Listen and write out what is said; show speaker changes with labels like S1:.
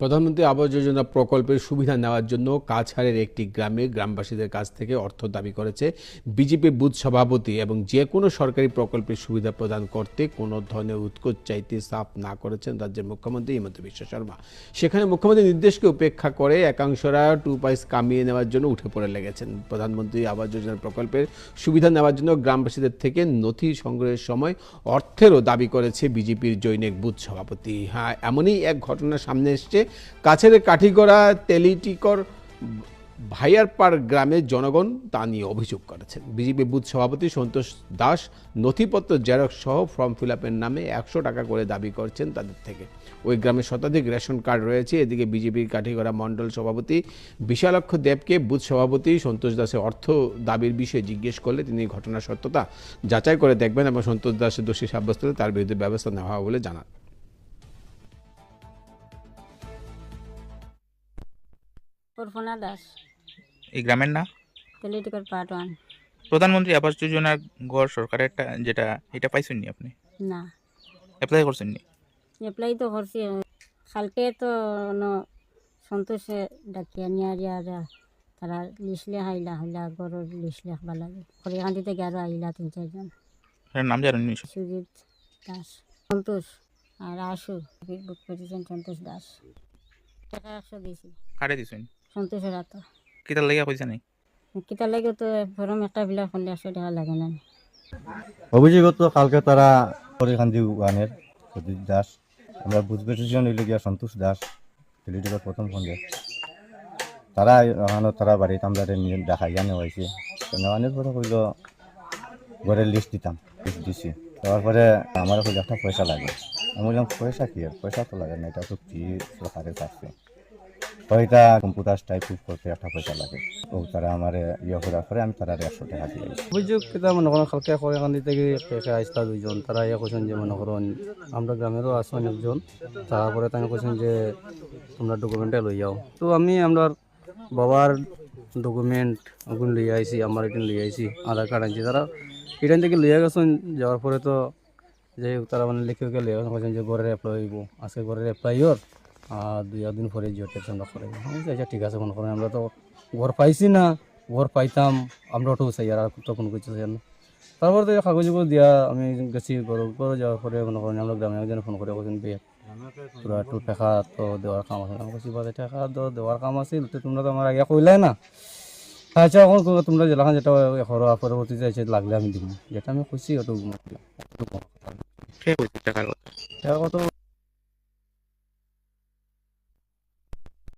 S1: প্রধানমন্ত্রী আবাস যোজনা প্রকল্পের সুবিধা নেওয়ার জন্য কাছাড়ের একটি গ্রামে গ্রামবাসীদের কাছ থেকে অর্থ দাবি করেছে বিজেপি বুথ সভাপতি এবং যে কোনো সরকারি প্রকল্পের সুবিধা প্রদান করতে কোনো ধরনের উৎকোচ চাইতে সাফ না করেছেন রাজ্যের মুখ্যমন্ত্রী হিমন্ত বিশ্ব শর্মা। সেখানে মুখ্যমন্ত্রীর নির্দেশকে উপেক্ষা করে একাংশরা টু পাইস কামিয়ে নেওয়ার জন্য উঠে পড়ে লেগেছেন। প্রধানমন্ত্রী আবাস যোজনা প্রকল্পের সুবিধা নেওয়ার জন্য গ্রামবাসীদের থেকে নথি সংগ্রহের সময় অর্থেরও দাবি করেছে বিজেপির জৈনিক বুথ সভাপতি। হ্যাঁ এমনই এক ঘটনা সামনে এসছে কাছের কাঠিগড়া তেলিটিকর ভাইয়ারপাড় গ্রামের জনগণ তা নিয়ে অভিযোগ করেছেন। বিজেপি বুথ সভাপতি সন্তোষ দাস নথিপত্র জেরক্স সহ ফর্ম ফিল আপের নামে একশো টাকা করে দাবি করছেন তাদের থেকে। ওই গ্রামে শতাধিক রেশন কার্ড রয়েছে। এদিকে বিজেপির কাঠিগড়া মণ্ডল সভাপতি বিশালক্ষ দেবকে বুথ সভাপতি সন্তোষ দাসের অর্থ দাবির বিষয়ে জিজ্ঞেস করলে তিনি ঘটনার সত্যতা যাচাই করে দেখবেন এবং সন্তোষ দাসের দোষী সাব্যস্ত তার বিরুদ্ধে ব্যবস্থা নেওয়া হবে বলে জানান।
S2: কল্পনা দাস
S3: এই গ্রামের না
S2: তেলিটিকর পার্ট ওয়ান
S3: প্রধানমন্ত্রী আবাস যোজনার ঘর সরকারের একটা যেটা এটা পাইছেন নি আপনি?
S2: না।
S3: অ্যাপ্লাই করছেন নি
S2: এপ্লাই তো করছি কালকে তো ন সন্তোষে ডাকিয়া নিয়ে আর তারা লিখলে হাইলা হাইলা গরুর লিখ লেখবা লাগে। খড়িখান আরও আইলা তিন চারজন
S3: এটার নাম জানেন নি
S2: সুজিত দাস সন্তোষ আর আশু। বুক করেছেন সন্তোষ দাস। টাকা একশো দিয়েছি।
S3: কারে দিছেন?
S2: সন্তোষের হাত
S3: কিতার লাগিয়া পয়সা নেই
S2: কিতার লাগে তো ফরম একটা বিলাক করলে একশো টাকা লাগে না
S4: অভিযোগত কালকে তারা হরিকান্দি গানের সতীশ দাস আমরা বুঝ পেয়েছিলাম হইলে গিয়া সন্তোষ দাস পলিটিক্যাল প্রথম খন্ডে তারা এখানে তারা বাড়িতে আমরা নিয়ে দেখাইয়া নেওয়াইছে নেওয়ানোর পরে কইল ঘরের লিস্ট দিতাম লিস্ট দিছি। দেওয়ার পরে আমার কইল একটা পয়সা লাগে। আমি বললাম পয়সা কি? পয়সা তো লাগে না এটা তো কি সরকারের কাছে ওইটা কম্পিউটার টাইপ করতে একটা পয়সা লাগে। ও তারা আমার ইয়ে করার পরে আমি তারা একশো টাকা দিয়ে
S5: অভিযোগ কেতা মনে করেন খালকে এখান থেকে পেকে আসতা দুইজন। তারা ইয়ে করছেন যে মনে করেন, আমরা গ্রামেরও আছো অনেকজন। তারপরে তাই করছেন যে তোমরা ডকুমেন্টে লই যাও। তো আমি আমরা বাবার ডকুমেন্ট ওগুলো লই আইছি, আমার এখানে লই আইছি, আধার কার্ড আনছি। তারা এখান থেকে লইয়া গেছেন, যাওয়ার পরে তো যে তারা মানে লিখে গেলে বলছেন যে ঘরের অ্যাপ্লাই হইব। আজকে ঘরের অ্যাপ্লাই হর আর দুই একদিন পরে জিও টেনশন করে আচ্ছা ঠিক আছে মনে করেন আমরা তো ঘর পাইছি না ঘর পাইতাম আমরা ওটাও চাই আর তো কোনো কিছু চাই না। তারপর তো কাগজগুলো দিয়া আমি গেছি ঘর ঘরে যাওয়ার পরে মনে করেন আমরা গ্রামে একজন ফোন করে বলছেন বিয়ে পুরা একটু টাকা তো দেওয়ার কাম আছে। আমি বলছি বাদে টাকা তো দেওয়ার কাম আছিল তো তোমরা তো আমার আগে কইলাই না? আচ্ছা এখন তোমরা যেলাখান যেটা এখর পরবর্তীতে এসে লাগলে আমি দিব যেটা আমি খুশি ওটু
S3: কে কইছে টাকার কথা